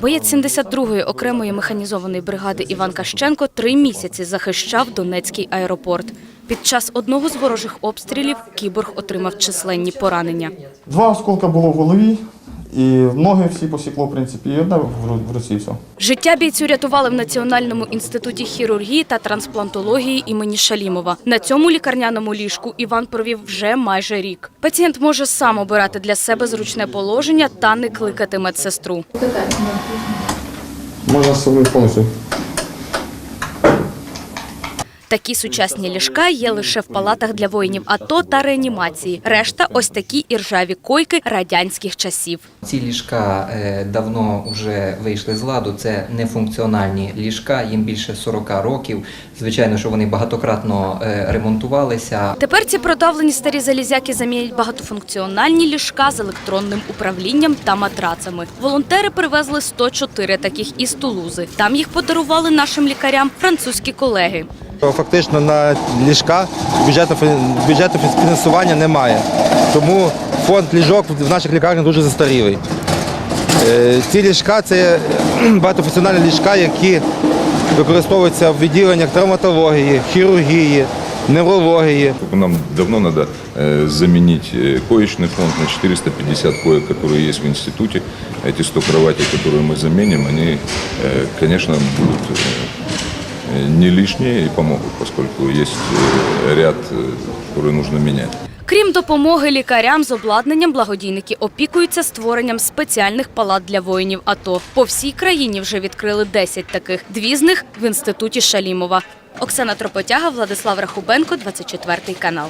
Боєць 72-ї окремої механізованої бригади Іван Кащенко три місяці захищав Донецький аеропорт. Під час одного з ворожих обстрілів кіборг отримав численні поранення. Два осколка було в голові, і ноги всі посікло, в принципі, і одне в ру- руці все. Життя бійцю рятували в Національному інституті хірургії та трансплантології імені Шалімова. На цьому лікарняному ліжку Іван провів вже майже рік. Пацієнт може сам обирати для себе зручне положення та не кликати медсестру. Можна собі повністю. Такі сучасні ліжка є лише в палатах для воїнів АТО та реанімації. Решта ось такі іржаві койки радянських часів. Ці ліжка е, давно вже вийшли з ладу. Це нефункціональні ліжка, їм більше 40 років. Звичайно, що вони багатократно е, ремонтувалися. Тепер ці продавлені старі залізяки замінять багатофункціональні ліжка з електронним управлінням та матрацами. Волонтери привезли 104 таких із Тулузи. Там їх подарували нашим лікарям французькі колеги. Фактично на ліжка бюджетного бюджетного фінансування немає. Тому фонд ліжок в наших лікарнях дуже застарілий. Е, Ці ліжка це багатофункціональні ліжка, які використовуються в відділеннях травматології, хірургії, неврології. Нам давно надо э, заменить э, коечный фонд на 450 коек, которые есть в институте. Эти 100 кроватей, которые мы заменим, они, э, конечно, будут э, не лишние и помогут, поскольку есть э, ряд, э, который нужно менять. Крім допомоги лікарям з обладнанням, благодійники опікуються створенням спеціальних палат для воїнів АТО. По всій країні вже відкрили 10 таких. Дві з них в інституті Шалімова. Оксана Тропотяга, Владислав Рахубенко, 24 канал.